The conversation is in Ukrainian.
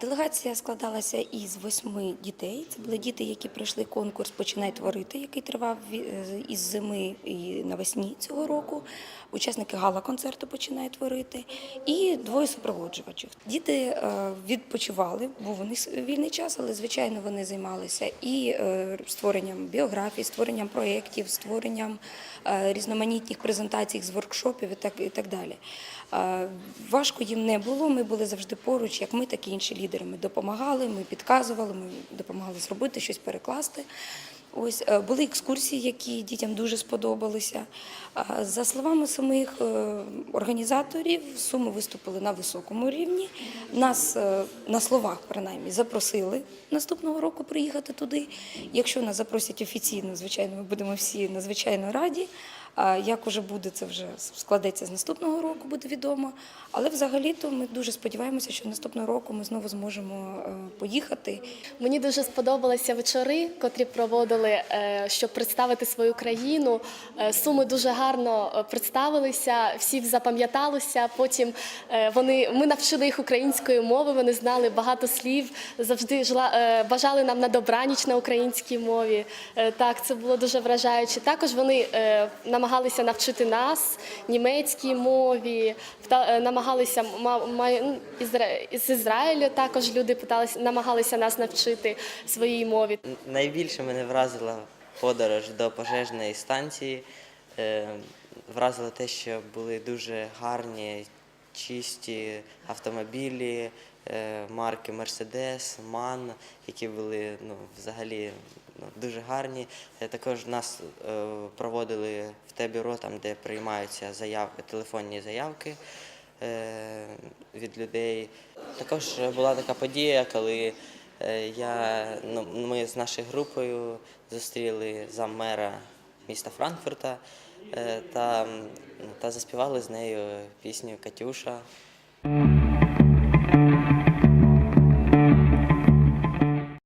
Делегація складалася із восьми дітей. Це були діти, які пройшли конкурс Починай творити, який тривав із зими і навесні цього року. Учасники гала-концерту Починай творити і двоє супроводжувачів. Діти е, відпочивали, був у них вільний час, але звичайно вони займалися і е, створенням біографій, створенням проєктів, створенням е, різноманітних презентацій з воркшопів і так, і так далі. Важко їм не було. Ми були завжди поруч, як ми, так і інші лідери. Ми допомагали, ми підказували, ми допомагали зробити щось перекласти. Ось е, були екскурсії, які дітям дуже сподобалися. За словами самих е, організаторів, суми виступили на високому рівні. Нас е, на словах принаймні запросили наступного року приїхати туди. Якщо нас запросять офіційно, звичайно, ми будемо всі надзвичайно раді. Як уже буде, це вже складеться з наступного року, буде відомо. Але взагалі-то ми дуже сподіваємося, що наступного року ми знову зможемо е, поїхати. Мені дуже сподобалися вечори, котрі проводили, е, щоб представити свою країну. Е, Суми дуже гарно представилися, всі запам'яталися. Потім вони ми навчили їх української мови. Вони знали багато слів, завжди е, бажали нам на добраніч на українській мові. Так, це було дуже вражаюче. Також вони е, намагалися навчити нас німецькій мові, е, намагалися ма- ма- ну, з Ізраїлю також люди питалися, намагалися нас навчити своїй мові. Найбільше мене вразила подорож до пожежної станції. Е, Вразило те, що були дуже гарні, чисті автомобілі е, марки Mercedes, MAN, які були ну, взагалі ну, дуже гарні. Е, Також нас е, проводили в те бюро, там, де приймаються заявки, телефонні заявки від людей. Також була така подія, коли я, ну, ми з нашою групою зустріли заммера міста Франкфурта е, та, та заспівали з нею пісню Катюша.